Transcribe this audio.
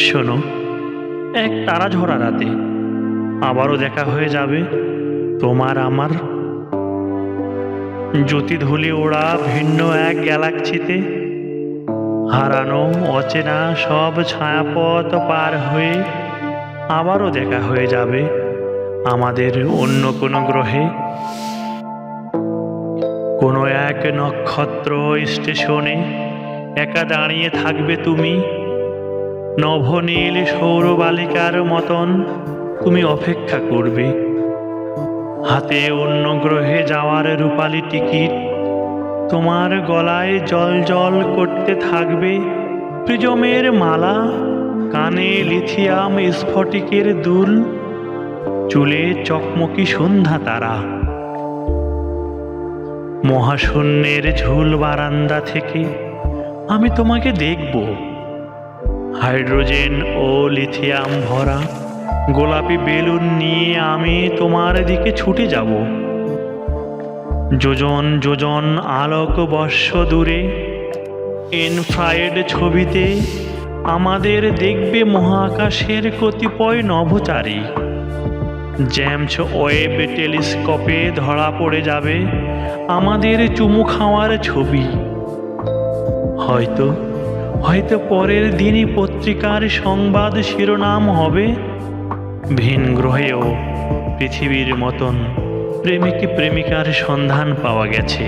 শোনো, এক তারা ঝরা রাতে আবারও দেখা হয়ে যাবে তোমার আমার জ্যোতিধূলি ওড়া ভিন্ন এক গ্যালাক্সিতে। হারানো, অচেনা সব ছায়াপথ পার হয়ে আবারও দেখা হয়ে যাবে আমাদের অন্য কোনো গ্রহে। কোনো এক নক্ষত্র স্টেশনে একা দাঁড়িয়ে থাকবে তুমি নভনীল সৌরবালিকার মতন তুমি অপেক্ষা করবে। হাতে অন্য গ্রহে যাওয়ার রূপালি টিকিট, তোমার গলায় জল জল করতে থাকবে। প্রিজমের মালা, কানে লিথিয়াম স্ফটিকের দুল, চুলে চকমকি সন্ধ্যা তারা। মহাশূন্যের ঝুল বারান্দা থেকে আমি তোমাকে দেখব। হাইড্রোজেন ও লিথিয়াম ভরা। গোলাপি বেলুন নিয়ে আমি তোমার দিকে ছুটে যাব। যোজন যোজন আলোক বর্ষ দূরে ইনফ্রায়েড ছবিতে আমাদের দেখবে মহাকাশের কতিপয় নভোচারী। জ্যামস ওয়েব টেলিস্কোপে ধরা পড়ে যাবে আমাদের চুমু খাওয়ার ছবি। হয়তো হয়তো পরের দিনই পত্রিকার সংবাদ শিরোনাম হবে। ভিন গ্রহেও পৃথিবীর মতন প্রেমিক প্রেমিকার সন্ধান পাওয়া গেছে।